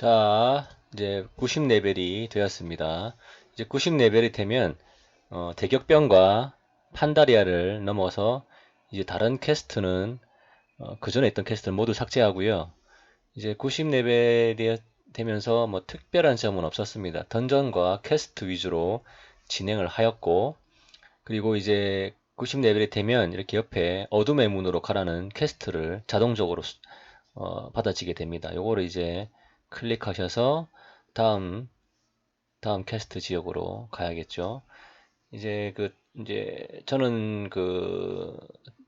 자, 이제 90레벨이 되었습니다. 이제 90레벨이 되면 어, 대격변과 판다리아를 넘어서 이제 다른 퀘스트는 어, 그 전에 있던 퀘스트를 모두 삭제하고요. 이제 90레벨이 되면서 뭐 특별한 점은 없었습니다. 던전과 퀘스트 위주로 진행을 하였고 그리고 이제 90레벨이 되면 이렇게 옆에 어둠의 문으로 가라는 퀘스트를 자동적으로 수- 어, 받아지게 됩니다. 요거를 이제 클릭하셔서 다음 다음 퀘스트 지역으로 가야겠죠. 이제 그 이제 저는 그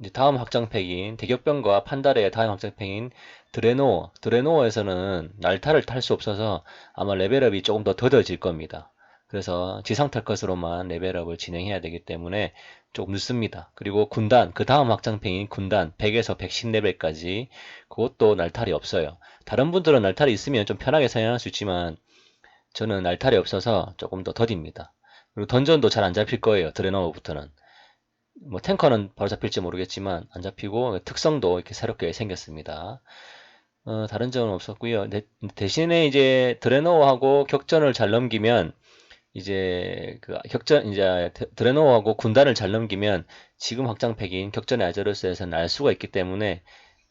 이제 다음 확장팩인 대격변과 판다레의 다음 확장팩인 드레노 드레노에서는 날타를 탈 수 없어서 아마 레벨업이 조금 더 더뎌질 겁니다. 그래서 지상 탈 것으로만 레벨업을 진행해야 되기 때문에 조금 늦습니다. 그리고 군단 그 다음 확장팩인 군단 100에서 110레벨까지 그것도 날탈이 없어요. 다른 분들은 날탈이 있으면 좀 편하게 사용할 수 있지만 저는 날탈이 없어서 조금 더 더딥니다. 그리고 던전도 잘 안 잡힐 거예요. 드레너부터는. 뭐 탱커는 바로 잡힐지 모르겠지만 안 잡히고 특성도 이렇게 새롭게 생겼습니다. 어, 다른 점은 없었고요. 대, 대신에 이제 드레노하고 격전을 잘 넘기면 이제 그 격전 이제 드- 드레노하고 군단을 잘 넘기면 지금 확장팩인 격전의 아제로스에서 날 수가 있기 때문에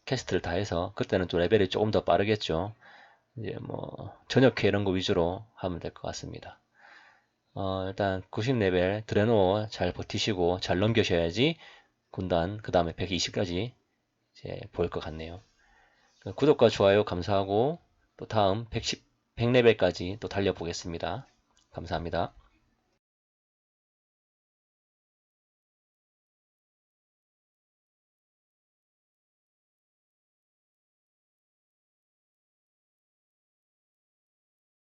캐스트를 다 해서 그때는 좀 레벨이 조금 더 빠르겠죠. 이제 뭐 저녁회 이런 거 위주로 하면 될 것 같습니다. 어, 일단 90레벨 드레노 잘 버티시고 잘 넘겨셔야지 군단 그 다음에 120까지 이제 보일 것 같네요. 구독과 좋아요 감사하고 또 다음 110, 100레벨까지 또 달려보겠습니다. 감사합니다.